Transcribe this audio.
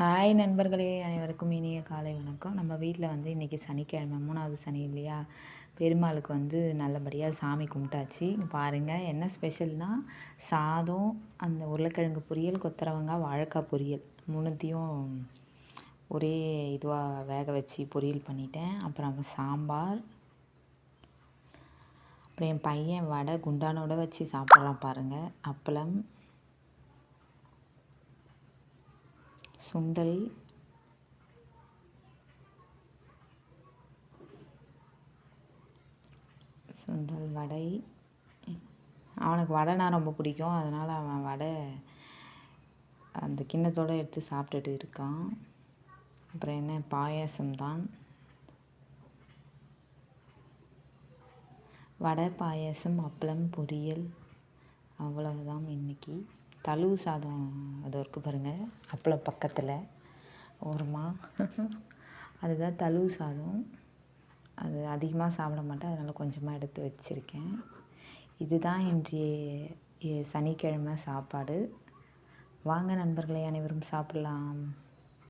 Hi நண்பர்களே. அனைவருக்கும் இனிய காலை வணக்கம். நம்ம வீட்டில் வந்து இன்றைக்கி சனிக்கிழமை மூணாவது சனி இல்லையா? பெருமாளுக்கு வந்து நல்லபடியாக சாமி கும்பிட்டாச்சு. பாருங்கள் என்ன ஸ்பெஷல்னால் சாதம் அந்த உருளைக்கிழங்கு பொரியல் கொத்தரவங்க வாழைக்காய் பொரியல் மூணுத்தையும் ஒரே இதுவாக வேக வச்சு பொரியல் பண்ணிட்டேன். அப்புறம் சாம்பார் அப்புறம் என் பையன் வடை குண்டானோட வச்சு சாப்பிட்றான் பாருங்கள் அப்பளம் சுண்டல். சுண்டல் வடை. அவனுக்கு வடைனா ரொம்ப பிடிக்கும். அதனால் அவன் வடை அந்த கிண்ணத்தோடு எடுத்து சாப்பிட்டுட்டு இருக்கான். அப்புறம் என்ன? பாயாசம் தான் வடை பாயாசம் அப்பளம் பொரியல். அவ்வளவுதான் இன்னைக்கு. தழுவு சாதம் அது இருக்குது பாருங்கள் அப்பளம் பக்கத்தில். ஓரமாக அதுதான் தழுவு சாதம். அது அதிகமாக சாப்பிட மாட்டேன். அதனால் கொஞ்சமாக எடுத்து வச்சுருக்கேன். இதுதான் இன்றைய சனிக்கிழமை சாப்பாடு. வாங்க நண்பர்களே அனைவரும் சாப்பிட்லாம்.